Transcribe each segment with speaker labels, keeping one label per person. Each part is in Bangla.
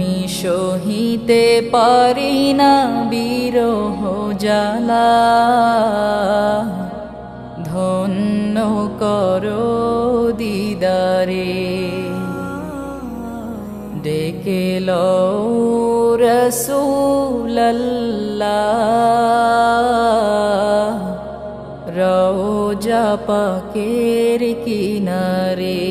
Speaker 1: আমি সহিতে পারি না বিরহ জ্বালা। ধন্য করো দিদারে, ডেকে লো রসুল্লাহ রোজা পাকের কিনারে।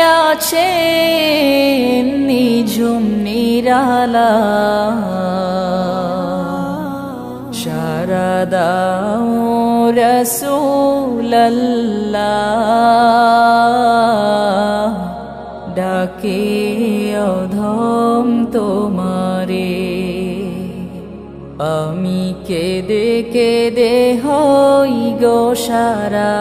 Speaker 1: আছে নিঝুম নিরালা। শারদাও রসুল্লাহ ডাকে অধম তোমারে। আমি কেদে কেদে হই গো সারা।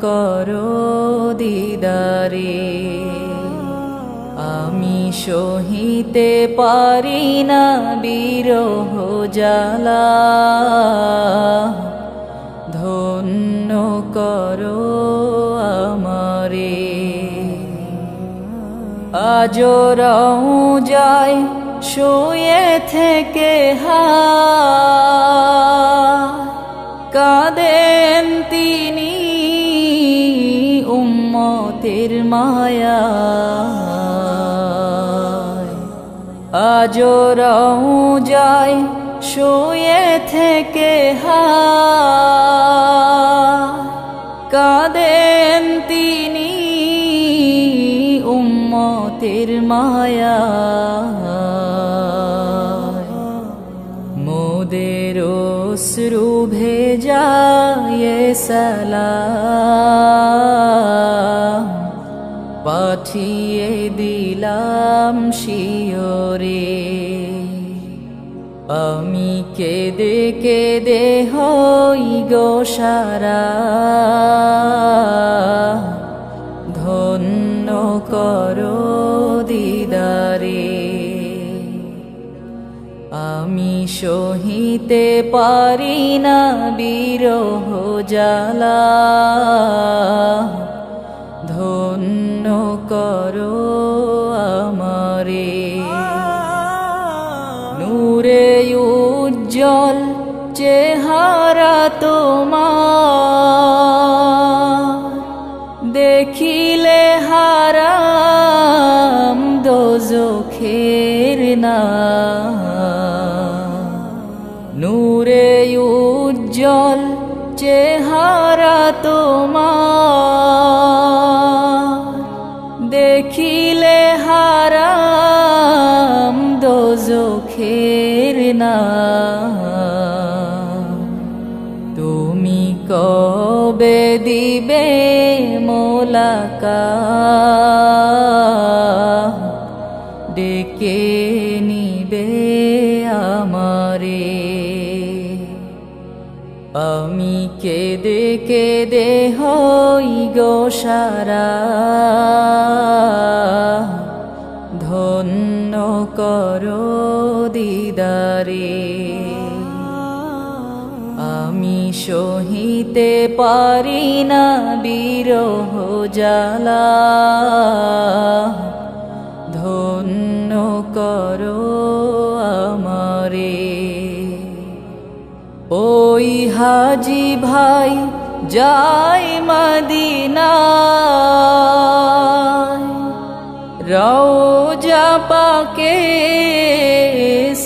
Speaker 1: করো দিদারে। আমি সহিতে পারি না বিরহ জ্বালা। ধন্য করো আমারে। আজ রও যায় শুয়ে থেকে হা। কাঁদেন তিনি উম্মতের মায়া। আজ যায় শুয়ে থেকে হা কাঁদেন তিনি উম্মতের মায়া। মোদের শ্রু ভেজায় সালাম পাঠিয়ে দিলাম শিওরে। আমি কেদে কেদে হই গো সারা। ধন্য করো দিদারে। আমি সহিতে পারি না বিরহ জ্বালা। করো আমারে। নূরে উজ্জ্বল চেহারা তোমার। দেখিলে হারাম দোজখের না। নূরে উজ্জ্বল চেহারা তোমার। না। তুমি কবে দিবে মোলাকা ডেকে নিবে আমারে। আমি কেদে কেঁদে হই গো সারা। ধন্য করো দিদারে, আমি সহিতে পারি না বিরহ জ্বালা। ধন্য করো আমারে। ওই হাজি ভাই যাই মদিনা রওজা পাকে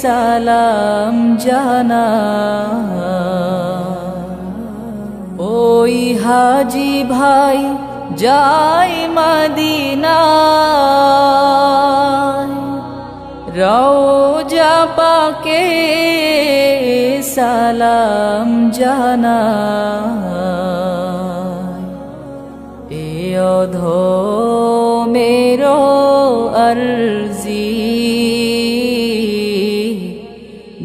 Speaker 1: সালাম জানা। ওই হাজি ভাই যাই মদিনা রওজা পাকে সালাম জানা। এ অধো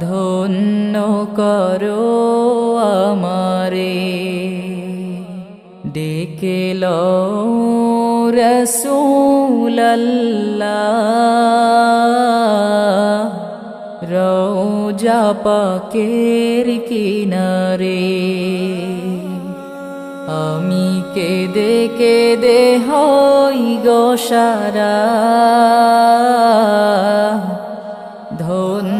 Speaker 1: ধন্য করো আমারে। ডেকে রসুল্লাহ রৌজা পাকের কিনারে। আমি কেঁদে কেঁদে হই গো সারা। ধন্য